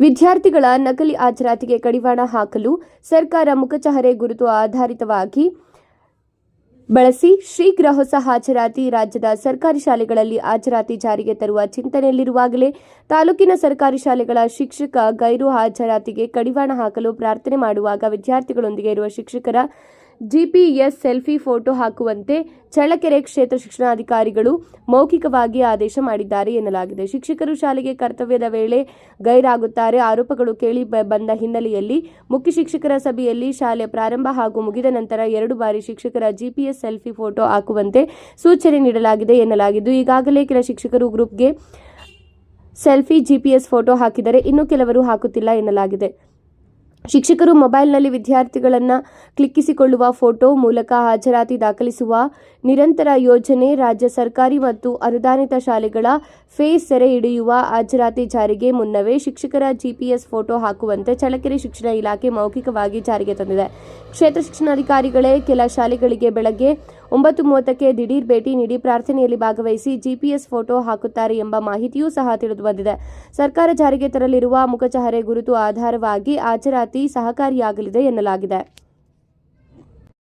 ವಿದ್ಯಾರ್ಥಿಗಳ ನಕಲಿ ಹಾಜರಾತಿಗೆ ಕಡಿವಾಣ ಹಾಕಲು ಸರ್ಕಾರ ಮುಖಚಹರೆ ಗುರುತು ಆಧಾರಿತವಾಗಿ ಬಳಸಿ ಶೀಘ್ರ ಹೊಸ ಹಾಜರಾತಿ ರಾಜ್ಯದ ಸರ್ಕಾರಿ ಶಾಲೆಗಳಲ್ಲಿ ಹಾಜರಾತಿ ಜಾರಿಗೆ ತರುವ ಚಿಂತನೆಯಲ್ಲಿರುವಾಗಲೇ ತಾಲೂಕಿನ ಸರ್ಕಾರಿ ಶಾಲೆಗಳ ಶಿಕ್ಷಕ ಗೈರು ಹಾಜರಾತಿಗೆ ಕಡಿವಾಣ ಹಾಕಲು ಪ್ರಾರ್ಥನೆ ಮಾಡುವಾಗ ವಿದ್ಯಾರ್ಥಿಗಳೊಂದಿಗೆ ಇರುವ ಶಿಕ್ಷಕರ ಜಿಪಿಎಸ್ ಸೆಲ್ಫಿ ಫೋಟೋ ಹಾಕುವಂತೆ ಚಳ್ಳಕೆರೆ ಕ್ಷೇತ್ರ ಶಿಕ್ಷಣಾಧಿಕಾರಿಗಳು ಮೌಖಿಕವಾಗಿ ಆದೇಶ ಮಾಡಿದ್ದಾರೆ ಎನ್ನಲಾಗಿದೆ. ಶಿಕ್ಷಕರು ಶಾಲೆಗೆ ಕರ್ತವ್ಯದ ವೇಳೆ ಗೈರಾಗುತ್ತಾರೆ. ಆರೋಪಗಳು ಕೇಳಿ ಬಂದ ಹಿನ್ನೆಲೆಯಲ್ಲಿ ಮುಖ್ಯ ಶಿಕ್ಷಕರ ಸಭೆಯಲ್ಲಿ ಶಾಲೆ ಪ್ರಾರಂಭ ಹಾಗೂ ಮುಗಿದ ನಂತರ ಎರಡು ಬಾರಿ ಶಿಕ್ಷಕರ ಜಿಪಿಎಸ್ ಸೆಲ್ಫಿ ಫೋಟೋ ಹಾಕುವಂತೆ ಸೂಚನೆ ನೀಡಲಾಗಿದೆ ಎನ್ನಲಾಗಿದ್ದು, ಈಗಾಗಲೇ ಕೆಲ ಶಿಕ್ಷಕರು ಗ್ರೂಪ್ಗೆ ಸೆಲ್ಫಿ ಜಿಪಿಎಸ್ ಫೋಟೋ ಹಾಕಿದರೆ ಇನ್ನು ಕೆಲವರು ಹಾಕುತ್ತಿಲ್ಲ ಎನ್ನಲಾಗಿದೆ. ಶಿಕ್ಷಕರು ಮೊಬೈಲ್ನಲ್ಲಿ ವಿದ್ಯಾರ್ಥಿಗಳನ್ನು ಕ್ಲಿಕ್ಕಿಸಿಕೊಳ್ಳುವ ಫೋಟೋ ಮೂಲಕ ಹಾಜರಾತಿ ದಾಖಲಿಸುವ ನಿರಂತರ ಯೋಜನೆ, ರಾಜ್ಯ ಸರ್ಕಾರಿ ಮತ್ತು ಅನುದಾನಿತ ಶಾಲೆಗಳ ಫೇಸ್ ಸೆರೆ ಹಿಡಿಯುವ ಹಾಜರಾತಿ ಜಾರಿಗೆ ಮುನ್ನವೇ ಶಿಕ್ಷಕರ ಜಿಪಿಎಸ್ ಫೋಟೋ ಹಾಕುವಂತೆ ಚಳ್ಳಕೆರೆ ಶಿಕ್ಷಣ ಇಲಾಖೆ ಮೌಖಿಕವಾಗಿ ಜಾರಿಗೆ ತಂದಿದೆ. ಕ್ಷೇತ್ರ ಶಿಕ್ಷಣಾಧಿಕಾರಿಗಳೇ ಕೆಲ ಶಾಲೆಗಳಿಗೆ ಬೆಳಗ್ಗೆ ಒಂಬತ್ತು ಮೂವತ್ತಕ್ಕೆ ದಿಢೀರ್ ಭೇಟಿ ನೀಡಿ ಪ್ರಾರ್ಥನೆಯಲ್ಲಿ ಭಾಗವಹಿಸಿ ಜಿಪಿಎಸ್ ಫೋಟೋ ಹಾಕುತ್ತಾರೆ ಎಂಬ ಮಾಹಿತಿಯೂ ಸಹ ತಿಳಿದುಬಂದಿದೆ ಸರ್ಕಾರ ಜಾರಿಗೆ ತರಲಿರುವ ಮುಖಚಹರೆ ಗುರುತು ಆಧಾರವಾಗಿ ಹಾಜರಾತಿ ಸಹಕಾರಿಯಾಗಲಿದೆ ಎನ್ನಲಾಗಿದೆ.